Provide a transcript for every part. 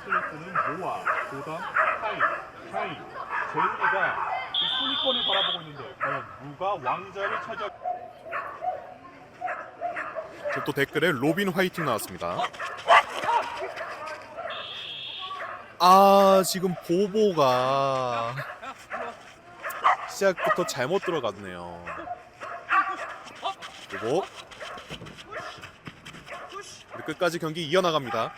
쓰는 모아, 고담, 하이, 샤이, 제이가 이 순위권을 바라보고 있는데 과연 누가 왕자를 차지할 또 댓글에 로빈 화이팅 나왔습니다. 아 지금 보보가 시작부터 잘못 들어갔네요. 보보 끝까지 경기 이어나갑니다.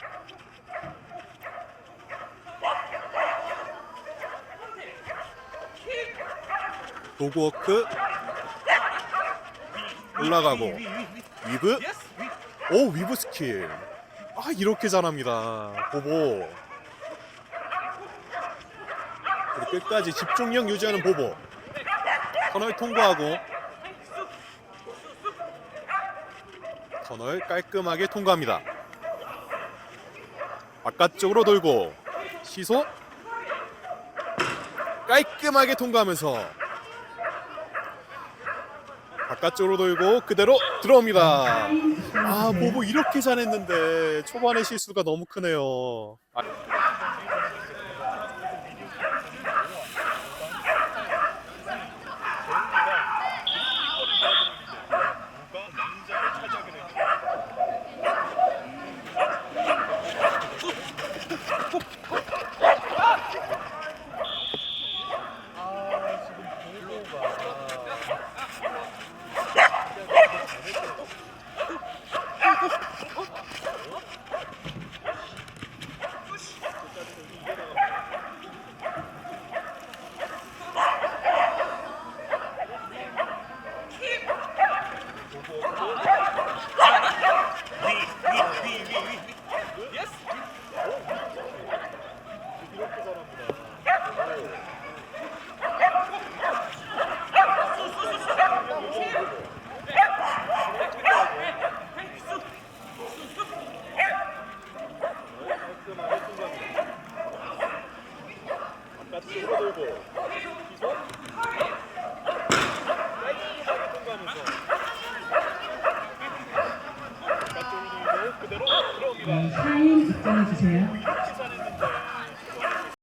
도그워크. 올라가고. 위브. 오 위브 스킬. 아 이렇게 잘합니다. 보보. 그리고 끝까지 집중력 유지하는 보보. 터널 통과하고. 터널 깔끔하게 통과합니다. 바깥쪽으로 돌고. 시소. 깔끔하게 통과하면서 바깥쪽으로 돌고 그대로 들어옵니다. 아 보보 이렇게 잘했는데 초반에 실수가 너무 크네요. 아, 누가 왕자를 차지하게 될지 아 지금 보보가 이렇게 잘합니다. 깔끔하게 돌고 시선 깔끔하게 통과하면서 네, 사인 입장해 주세요.